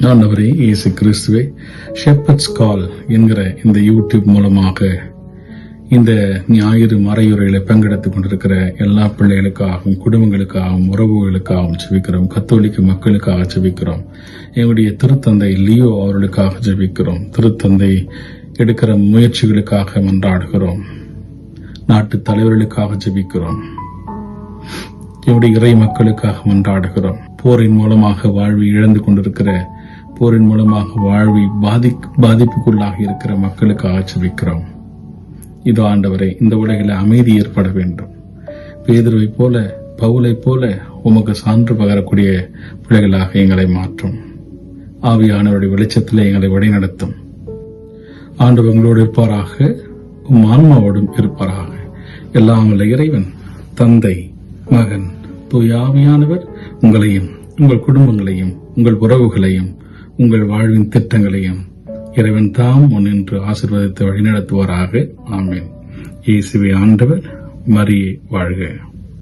ஆண்டவரே இயேசு கிறிஸ்துவை ஷெப்பட்ஸ் கால் என்கிற இந்த யூடியூப் மூலமாக இந்த ஞாயிறு மறையுறைகளை பங்கெடுத்துக் கொண்டிருக்கிற எல்லா பிள்ளைகளுக்காகவும் குடும்பங்களுக்காகவும் உறவுகளுக்காகவும் ஜெபிக்கிறோம் கத்தோலிக்க மக்களுக்காக ஜெபிக்கிறோம். எங்களுடைய திருத்தந்தை லியோ அவர்களுக்காக ஜெபிக்கிறோம். திருத்தந்தை எடுக்கிற முயற்சிகளுக்காக மன்றாடுகிறோம். நாட்டு தலைவர்களுக்காக ஜெபிக்கிறோம். என்னுடைய இறை மக்களுக்காக மன்றாடுகிறோம். போரின் மூலமாக வாழ்வை இழந்து கொண்டிருக்கிற போரின் மூலமாக வாழ்வை பாதி பாதிப்புக்குள்ளாக இருக்கிற மக்களுக்கு ஆச்சரிக்கிறோம். இதோ ஆண்டவரே இந்த உலகில் அமைதி ஏற்பட வேண்டும். பேதுருவை போல பவுலை போல உமக்கு சான்று பகரக்கூடிய பிள்ளைகளாக எங்களை மாற்றும். ஆவியானவருடைய வெளிச்சத்தில் எங்களை வழிநடத்தும். ஆண்டவங்களோடு இருப்பாராக உம் ஆன்மாவோடும் இருப்பாராக. எல்லாம் இறைவன் தந்தை மகன் தூய் ஆவியானவர் உங்களையும் உங்கள் குடும்பங்களையும் உங்கள் உறவுகளையும் உங்கள் வாழ்வின் திட்டங்களையும் இறைவன் தாம் முன்னின்று ஆசிர்வதித்து வழிநடத்துவாராக. ஆமேன். இயேசுவை ஆண்டவர் மரியே வாழ்க.